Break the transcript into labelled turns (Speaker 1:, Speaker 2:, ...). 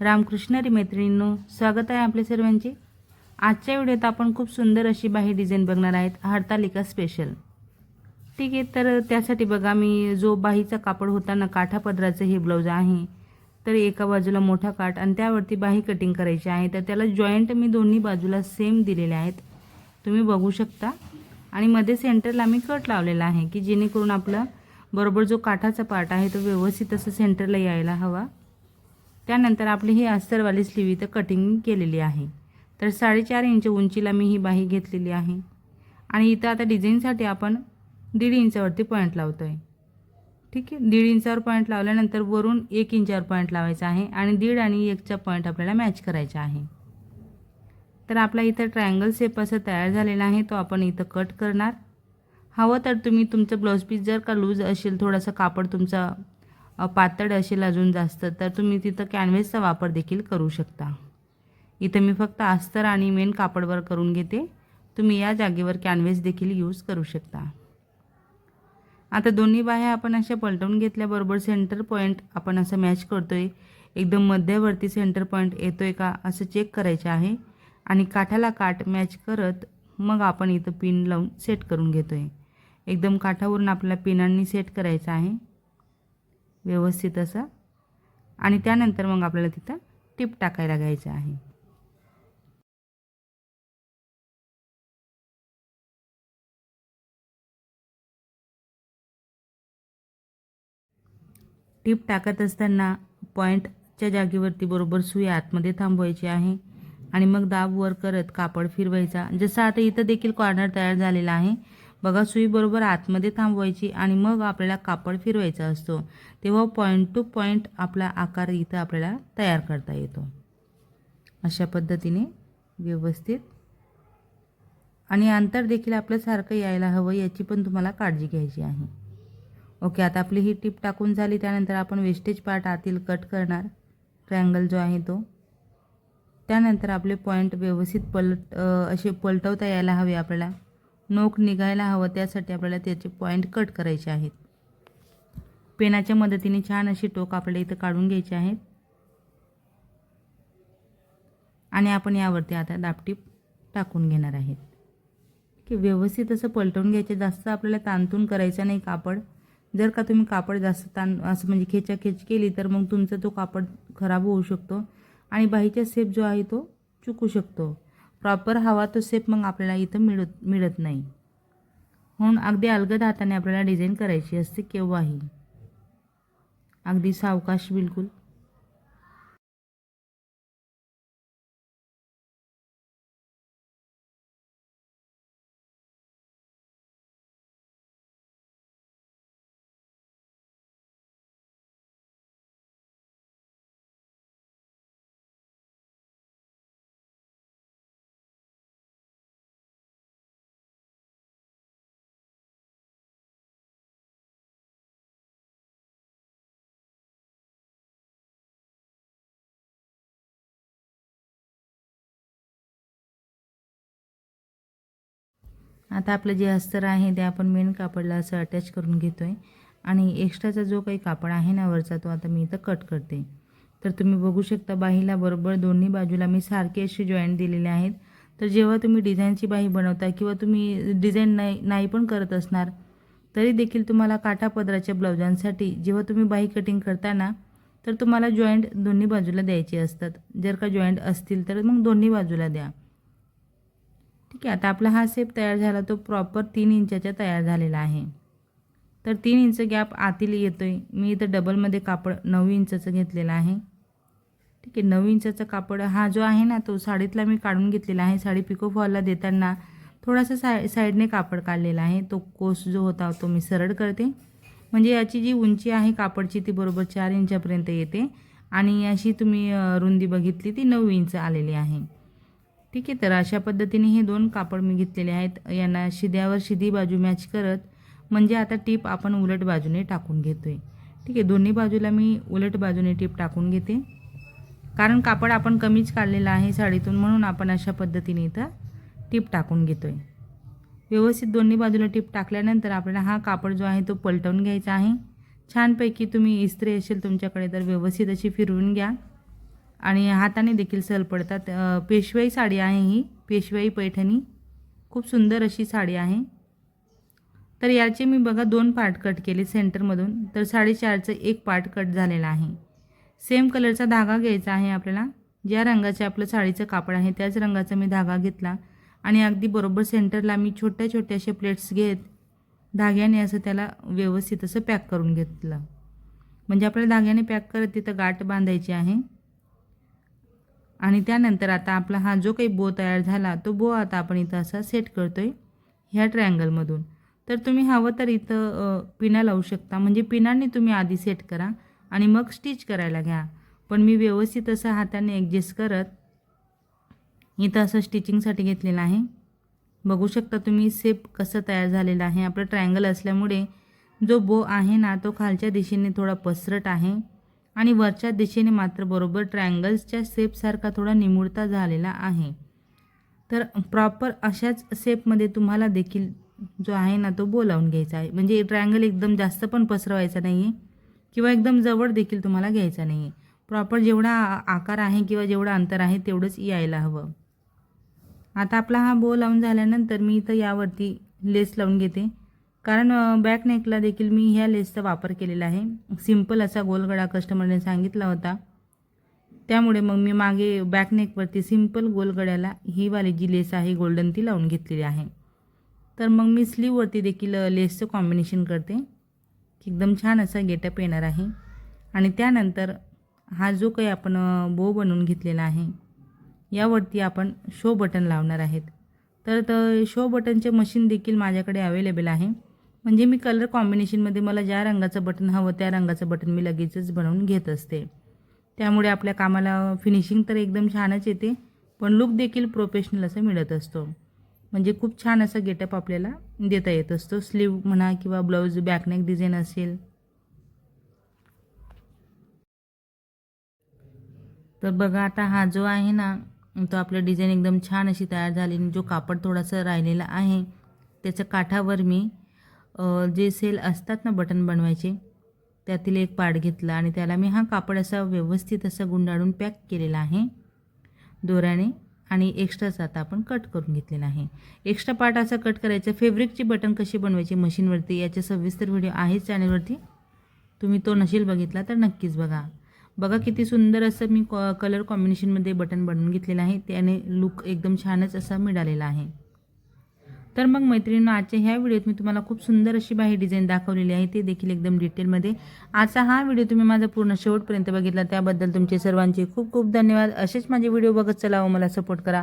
Speaker 1: रामकृष्णरी मैत्रिणींनो स्वागत आहे आपल्या सर्वांचे. आजच्या व्हिडिओत आपण खूप सुंदर अशी बाही डिझाईन बघणार आहेत हरतालिका स्पेशल ठीक आहे तर त्यासाठी बघा मी जो बाहीचा कापड होता ना काठा पदराचं हे ब्लाऊज आहे तर एका बाजूला मोठा काठ आणि त्यावरती बाही कटिंग करायची आहे. तर त्याला जॉईंट मी दोन्ही बाजूला सेम दिलेले आहेत. तुम्ही बघू शकता. आणि मध्ये सेंटरला मी कट लावलेला आहे की जेणेकरून आपला बरोबर जो काठाचा पार्ट आहे तो व्यवस्थित असं सेंटरला यायला हवा. त्यानंतर आपली ही अस्तरवाली स्लीव इथं कटिंग केलेली आहे. तर साडेचार इंच उंचीला मी ही बाही घेतलेली आहे. आणि इथं आता डिझाईनसाठी आपण दीड इंचावरती पॉईंट लावतो आहे ठीक आहे? दीड इंचावर पॉईंट लावल्यानंतर वरून एक इंचावर पॉईंट लावायचा आहे आणि दीड आणि एकचा पॉईंट आपल्याला मॅच करायचा आहे. तर आपला इथं ट्रायंगल शेप असं तयार झालेला आहे तो आपण इथं कट करणार. हवं तर तुम्ही तुमचं ब्लाऊज पीस जर का लूज असेल थोडंसं कापड तुमचा पातळ असेल अजून जास्त तर तुम्ही तिथं कॅनव्हेसचा वापर देखील करू शकता. इथं मी फक्त अस्तर आणि मेन कापडवर करून घेते. तुम्ही या जागेवर कॅनव्हेस देखील यूज करू शकता. आता दोन्ही बाह्या आपण अशा पलटवून घेतल्याबरोबर सेंटर पॉईंट आपण असं मॅच करतो आहे एकदम मध्यवर्ती सेंटर पॉईंट येतो आहे का असं चेक करायचं आहे. आणि काठाला काठ मॅच करत मग आपण इथं पिन लावून सेट करून घेतो आहे एकदम काठावरून आपल्याला पिनांनी सेट करायचं आहे. व्यवस्थित असं. आणि त्यानंतर मग आपल्याला तिथं टिप टाकायला घ्यायचं आहे. टीप टाकत असताना पॉईंटच्या जागेवरती बरोबर सुई आतमध्ये थांबवायची आहे. आणि मग दाब वर करत कापड फिरवायचा. म्हणजे जसं आता इथं देखील कॉर्नर तयार झालेला आहे. बघा सुईबरोबर आतमध्ये थांबवायची आणि मग आपल्याला कापड फिरवायचा असतो. तेव्हा पॉईंट टू पॉईंट आपला आकार इथं आपल्याला तयार करता येतो. अशा पद्धतीने व्यवस्थित. आणि अंतर देखील आपलं सारखं यायला हवं याची पण तुम्हाला काळजी घ्यायची आहे. ओके आता आपली ही टीप टाकून झाली त्यानंतर आपण वेस्टेज पार्ट आतील कट करणार. ट्रँगल जो आहे तो. त्यानंतर आपले पॉईंट व्यवस्थित पलट असे पलटवता यायला हवे आपल्याला. नोक निघायला हवं त्यासाठी आपल्याला त्याचे पॉईंट कट करायचे आहेत. पेनाच्या मदतीने छान अशी टोक आपल्याला इथं काढून घ्यायची आहेत. आणि आपण यावरती आता दापटीप टाकून घेणार आहेत. की व्यवस्थित असं पलटवून घ्यायचे जास्त आपल्याला ताणतून करायचं नाही कापड. जर का तुम्ही कापड जास्त ताण असं म्हणजे खेचाखेच केली तर मग तुमचा तो कापड खराब होऊ शकतो. आणि बाहीचा सेप जो आहे तो चुकू शकतो. प्रॉपर हवा तो सेप मग आपल्याला इथं मिळत मिळत नाही. म्हणून अगदी अलगद हाताने आपल्याला डिझाईन करायची असते केव्हाही. अगदी सावकाश बिलकुल. आता आपलं जे अस्तर आहे ते आपण मेन कापडला असं अटॅच करून घेतो आहे आणि एक्स्ट्राचा जो काही कापड आहे ना वरचा तो आता मी इथं कट करते. तर तुम्ही बघू शकता बाहीला बरोबर दोन्ही बाजूला मी सारखे असे जॉईंट दिलेले आहेत. तर जेव्हा तुम्ही डिझाईनची बाही बनवता किंवा तुम्ही डिझाईन नाही नाही पण करत असणार तरी देखील तुम्हाला काठापदराच्या ब्लाउजांसाठी जेव्हा तुम्ही बाही कटिंग करता ना तर तुम्हाला जॉईंट दोन्ही बाजूला द्यायचे असतात. जर का जॉईंट असतील तर मग दोन्ही बाजूला द्या. ठीक आहे आता आपला हा सेप तयार झाला तो प्रॉपर तीन इंचाचा तयार झालेला आहे. तर तीन इंच गॅप आतील येतो आहे मी इथं डबलमध्ये कापड नऊ इंचाचं घेतलेलं आहे. ठीक आहे नऊ इंचाचा कापड हा जो आहे ना तो साडीतला मी काढून घेतलेला आहे. साडी पिको फॉलला देताना थोडासा साय साईडने कापड काढलेला आहे. तो कोस जो होता तो मी सरळ करते. म्हणजे याची जी उंची आहे कापडची ती बरोबर चार इंचापर्यंत येते. आणि अशी तुम्ही रुंदी बघितली ती नऊ इंच आलेली आहे. ठीक आहे तर अशा पद्धतीने हे दोन कापड मी घेतलेले आहेत. यांना शिद्यावर शिदी बाजू मॅच करत म्हणजे आता टीप आपण उलट बाजूने टाकून घेतो आहे ठीक आहे दोन्ही बाजूला मी उलट बाजूने टीप टाकून घेते. कारण कापड आपण कमीच काढलेलं आहे साडीतून म्हणून आपण अशा पद्धतीने इथं टीप टाकून घेतो आहे व्यवस्थित दोन्ही बाजूला टीप टाकल्यानंतर आपल्याला हा कापड जो आहे तो पलटवून घ्यायचा आहे. छानपैकी तुम्ही इस्त्री असेल तुमच्याकडे तर व्यवस्थित अशी फिरवून घ्या. आणि हाताने देखील सहल पडतात. पेशवाई साडी आहे ही. पेशवाई पैठणी. खूप सुंदर अशी साडी आहे. तर याचे मी बघा दोन पार्ट कट केले सेंटरमधून तर साडेचारचं एक पार्ट कट झालेला आहे. सेम कलरचा धागा घ्यायचा आहे आपल्याला. ज्या रंगाचे आपलं साडीचं कापड आहे त्याच रंगाचा मी धागा घेतला. आणि अगदी बरोबर सेंटरला मी छोट्या छोट्या असे प्लेट्स घेत धाग्याने असं त्याला व्यवस्थित असं पॅक करून घेतलं. म्हणजे आपल्याला धाग्याने पॅक करत तिथं गाठ बांधायची आहे. आणि त्यानंतर आता आपला हा जो काही बो तयार झाला तो बो आता आपण इथं असा सेट करतो आहे ह्या ट्रायंगलमधून तर तुम्ही हवं तर इथं पिना लावू शकता. म्हणजे पिनाने तुम्ही आधी सेट करा आणि मग स्टिच करायला घ्या. पण मी व्यवस्थित असं हाताने ॲडजस्ट करत इथं असं स्टिचिंगसाठी घेतलेलं आहे. बघू शकता तुम्ही सेप कसं तयार झालेलं आहे. आपलं ट्रायंगल असल्यामुळे जो बो आहे ना तो खालच्या दिशेने थोडा पसरट आहे. आणि वरच्या दिशेने मात्र बरोबर ट्रँगल्सच्या सेपसारखा थोडा निमुळता झालेला आहे. तर प्रॉपर अशाच सेपमध्ये तुम्हाला देखील जो आहे ना तो बोलावून घ्यायचा आहे. म्हणजे ट्रायंगल एकदम जास्त पण पसरवायचा नाही आहे किंवा एकदम जवळ देखील तुम्हाला घ्यायचा नाही आहे प्रॉपर जेवढा आकार आहे किंवा जेवढं अंतर आहे तेवढंच यायला हवं. आता आपला हा बो लावून झाल्यानंतर मी इथं यावरती लेस लावून घेते. कारण बॅक नेकला देखील मी ह्या लेसचा वापर केलेला आहे. सिंपल असा गोलगडा कस्टमरने सांगितला होता. त्यामुळे मग मी मागे बॅक नेकवरती सिंपल गोलगड्याला ही वाली जी लेस आहे गोल्डन ती लावून घेतलेली आहे. तर मग मी स्लीववरती देखील लेसचं कॉम्बिनेशन करते. की एकदम छान असा गेटअप येणार आहे. आणि त्यानंतर हा जो काही आपण बो बनवून घेतलेला आहे यावरती आपण शो बटन लावणार आहेत. तर शो बटनचे मशीन देखील माझ्याकडे अवेलेबल आहे. म्हणजे मी कलर कॉम्बिनेशनमध्ये मला ज्या रंगाचं बटन हवं त्या रंगाचं बटन मी लगेचच बनवून घेत असते. त्यामुळे आपल्या कामाला फिनिशिंग तर एकदम छानच येते पण लुक देखील प्रोफेशनल असं मिळत असतो. म्हणजे खूप छान असं गेटअप आपल्याला देता येत असतो. स्लीव म्हणा किंवा ब्लाऊज बॅकनेक डिझाईन असेल. तर बघा आता हा जो आहे ना तो आपलं डिझाईन एकदम छान अशी तयार झाली आणि जो कापड थोडासा राहिलेला आहे त्याच्या काठावर मी जे सेल असतात ना बटन बनवायचे त्यातील एक पार्ट घेतला आणि त्याला मी हा कापड असा व्यवस्थित असा गुंडाळून पॅक केलेला आहे. दोऱ्याने आणि एक्स्ट्राचा आता आपण कट करून घेतलेला आहे. एक्स्ट्रा पार्ट असा कट करायचा. फेब्रिकची बटन कशी बनवायची मशीनवरती याचे सविस्तर व्हिडिओ आहेच चॅनलवरती तुम्ही तो नसेल बघितला तर नक्कीच बघा. बघा किती सुंदर असं मी कॉ कलर कॉम्बिनेशनमध्ये बटन बनवून घेतलेलं आहे. त्याने लुक एकदम छानच असा मिळालेला आहे. तर मग मैत्रिणींनो आजच्या ह्या व्हिडिओत मी तुम्हाला खूप सुंदर अशी बाही डिझाईन दाखवलेली आहे. ते देखील एकदम डिटेलमध्ये आजचा हा व्हिडिओ तुम्ही माझा पूर्ण शेवटपर्यंत बघितला. त्याबद्दल तुमचे सर्वांचे खूप खूप धन्यवाद. असेच माझे व्हिडिओ बघत चला व मला सपोर्ट करा.